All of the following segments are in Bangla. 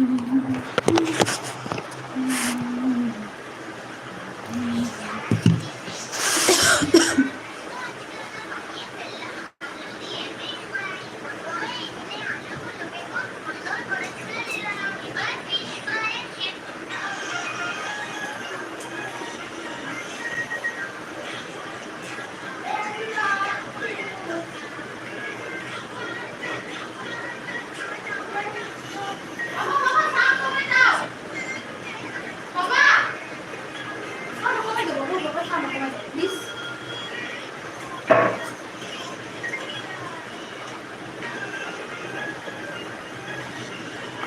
よし。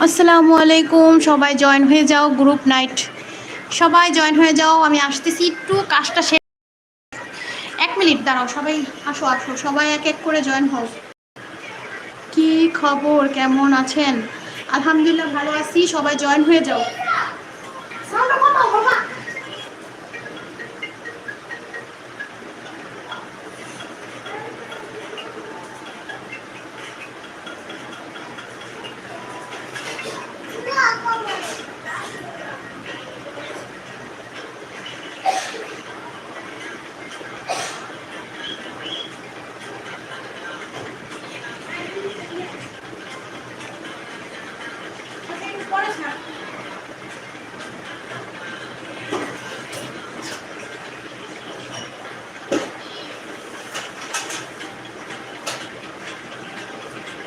আসসালামু আলাইকুম, সবাই জয়েন হয়ে যাও গ্রুপ নাইট সবাই জয়েন হয়ে যাও, আমি আসতেছি একটু কাজটা শেষ এক মিনিট দাঁড়াও, সবাই আসো আসো, সবাই এক এক করে জয়েন হও। কি খবর, কেমন আছেন? আলহামদুলিল্লাহ ভালো আছি, সবাই জয়েন হয়ে যাও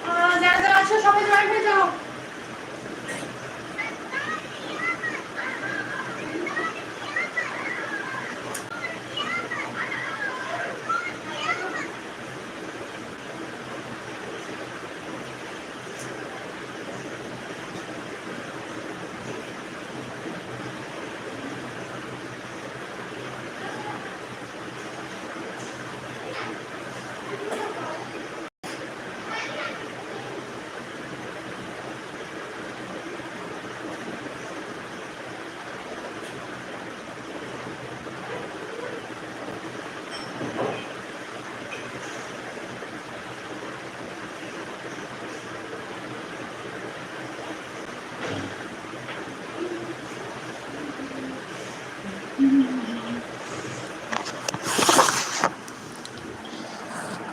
আহ, যারা যারা আছো সবাই জয়েন হয়ে যাও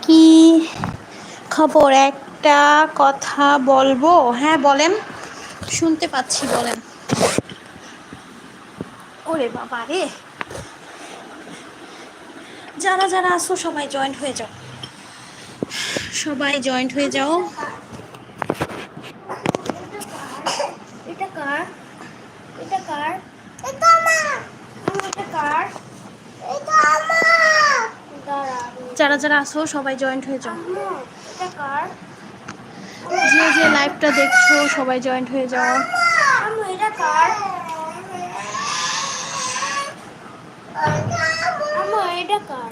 কি খবর, একটা কথা বলব? হ্যাঁ বলেন। শুনতে পাচ্ছি, বলেন। ওরে বাবা রে। যারা যারা আসো সবাই জয়েন্ট হয়ে যাও। সবাই জয়েন্ট হয়ে যাও। এটা কার? এটা কার? এটা কার এটা আমার দাঁড়া যারা যারা আসো সবাই জয়েন্ট হয়ে যাও। যে যে লাইভটা দেখছ, সবাই জয়েন্ট হয়ে যাও। এটা কার?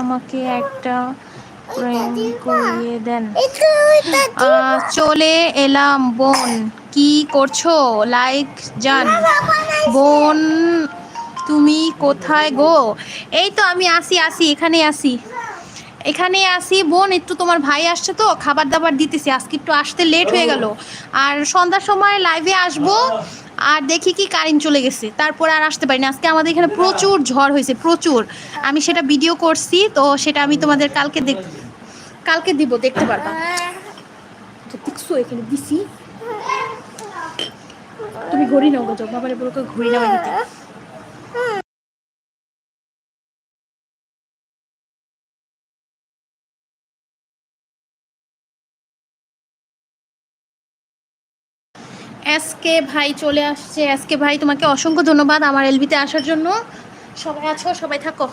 আমাকে একটা প্রেম করিয়ে দেন। চলে এলাম বোন। কি করছ? লাইক জান। বোন তুমি কোথায় গো? এই তো আমি আসি আসি এখানে আসি। এখানে আসি। বোন একটু তোমার ভাই আসছে তো খাবার দাবার দিতেছি। আজকে একটু আসতে লেট হয়ে গেল। আর সন্ধ্যার সময় লাইভে আসব। আর দেখি কি কারেন্ট চলে গেছে। তারপর আর আসতে পারিনি। আজকে আমাদের এখানে প্রচুর ঝড় হয়েছে, প্রচুর। আমি সেটা ভিডিও করছি, তো সেটা আমি তোমাদের কালকে দেখ, কালকে দিব, দেখতে পারবা। এখানে দিছি। তুমি ঘড়ি নাও যাও। বাবারে বলো ঘড়ি নাও এসকে ভাই চলে আসছে। আজকে ভাই তোমাকে অসংখ্য ধন্যবাদ আমার এলবিতে আসার জন্য। সবাই আছো? সবাই থাকো।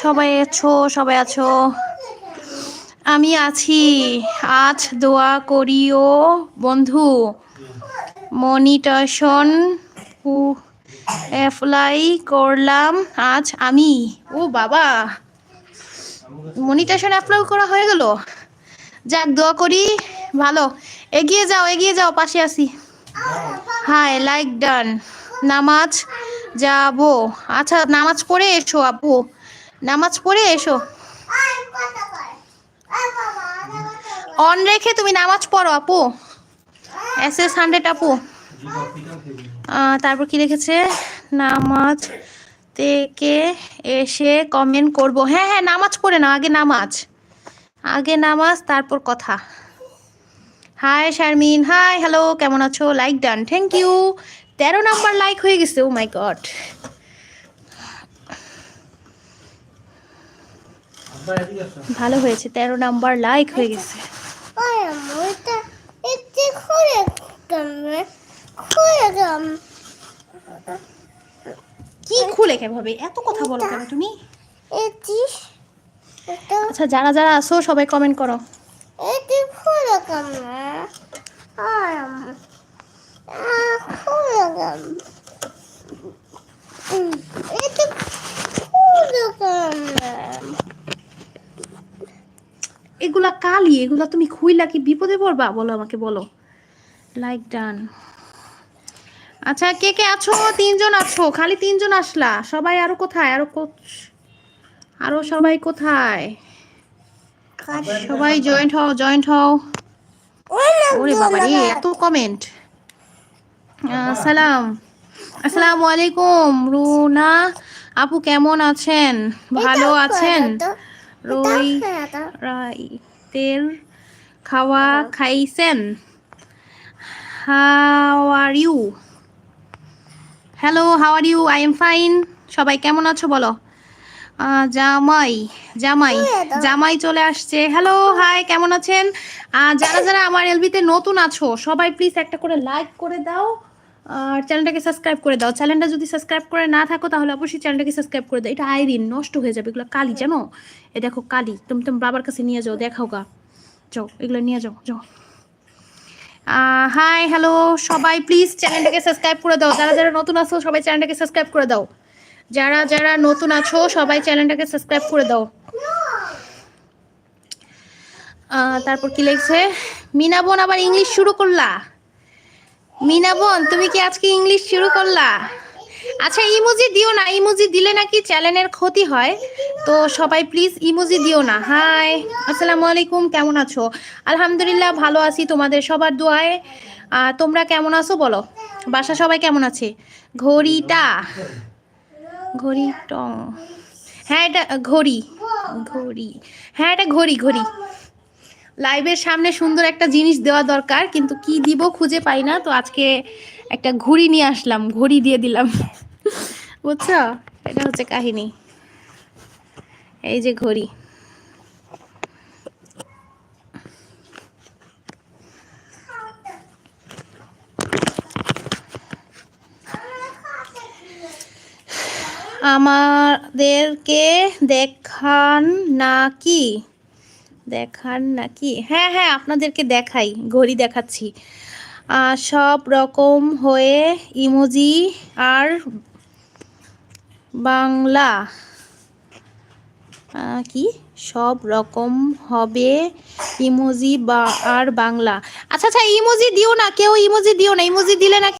সবাই আছো সবাই আছো। আমি আছি। আজ দোয়া করিও, বন্ধু। মনিটেশন অ্যাপ্লাই করলাম আজ আমি। ও বাবা। মনিটেশন অ্যাপ্লাই করা হয়ে গেল? যাক, দোয়া করি। ভালো। এগিয়ে যাও এগিয়ে যাও, পাশে আসি হাই লাইক ডান নামাজ যাব। আচ্ছা নামাজ পড়ে এসো আপু। নামাজ পড়ে এসো। অন রেখে তুমি নামাজ পড়ো আপু। এস এস হান্ড্রেড আপু। তারপর কি রেখেছে নামাজ থেকে এসে কমেন্ট করব। হ্যাঁ হ্যাঁ নামাজ পড়ে না আগে নামাজ। আগে নামাজ, তারপর কথা। হাই শারমিন হাই হ্যালো কেমন আছো? লাইক ডান থ্যাংক ইউ তেরো নাম্বার লাইক হয়ে গেছে ও মাই গড ভালো হয়েছে তেরো নাম্বার লাইক হয়ে গেছে। কি খুলে কেভাবে এত কথা বলো কেন তুমি? আচ্ছা যারা যারা আসো সবাই কমেন্ট করো। এটি খুলে গামে এগুলা কালি এগুলা তুমি খুইলা কি বিপদে পড়বা? বলো আমাকে বলো। লাইক ডান আচ্ছা কে কে আছো? তিনজন আছো। খালি তিনজন আসলা। সবাই আরও কোথায়? আরও আরও সবাই কোথায়? সবাই জয়েন্ট হও জয়েন্ট হও। ওরে বাবা রে এত কমেন্ট সালাম। আসসালামু আলাইকুম রুনা। আপু কেমন আছেন? ভালো আছেন? রই রাইতের খাওয়া খাইছেন? How are you hello how are you I am fine সবাই কেমন আছো বলো? জামাই জামাই জামাই চলে আসছে। হ্যালো হাই কেমন আছেন? যারা যারা আমার এলবিতে নতুন আছো সবাই প্লিজ একটা করে লাইক করে দাও। আর চ্যানেলটাকে সাবস্ক্রাইব করে দাও। চ্যানেলটা যদি সাবস্ক্রাইব করে না থাকো, তাহলে অবশ্যই চ্যানেলটাকে সাবস্ক্রাইব করে দাও। এটা আইরিন, নষ্ট হয়ে যাবে। এগুলো কালি, জানো? এ দেখো কালি। তুমি তুমি বাবার কাছে নিয়ে যাও, দেখাও গা। যাও, এগুলো নিয়ে যাও যাও। হাই হ্যালো সবাই প্লিজ চ্যানেলটাকে সাবস্ক্রাইব করে দাও। যারা যারা নতুন আছো, সবাই চ্যানেলটাকে সাবস্ক্রাইব করে দাও। যারা যারা নতুন আছো, সবাই চ্যানেলটাকে সাবস্ক্রাইব করে দাও। তারপর কি লিখছে? মিনা বোন আবার ইংলিশ শুরু করলা। মিনা বোন, তুমি কি আজকে ইংলিশ শুরু করলা? আচ্ছা ইমোজি দিও না, ইমোজি দিলে নাকি চ্যানেলের ক্ষতি হয়। তো সবাই প্লিজ ইমোজি দিও না। হাই, আসসালামু আলাইকুম, কেমন আছো? আলহামদুলিল্লাহ, ভালো আছি তোমাদের সবার দোয়ায়। তোমরা কেমন আছো বলো? বাসা সবাই কেমন আছে? ঘড়িটা? ঘড়ি টং হ্যাঁ এটা ঘড়ি। ঘড়ি। হ্যাঁ এটা ঘড়ি ঘড়ি। লাইভের সামনে সুন্দর একটা জিনিস দেওয়া দরকার, কিন্তু কি দিব খুঁজে পাই না। তো আজকে একটা ঘড়ি নিয়ে আসলাম, ঘড়ি দিয়ে দিলাম। বুঝছ? এটা হচ্ছে কাহিনী। এই যে ঘড়ি। আমাদেরকে দেখান নাকি দেখান নাকি? হ্যাঁ হ্যাঁ আপনাদেরকে দেখাই, ঘড়ি দেখাচ্ছি। সব রকম হয়ে ইমোজি আর বাংলা। কি? সব রকম হবে ইমোজি বা আর বাংলা। আচ্ছা আচ্ছা ইমোজি দিও না, কেউ ইমোজি দিও না, ইমোজি দিলে না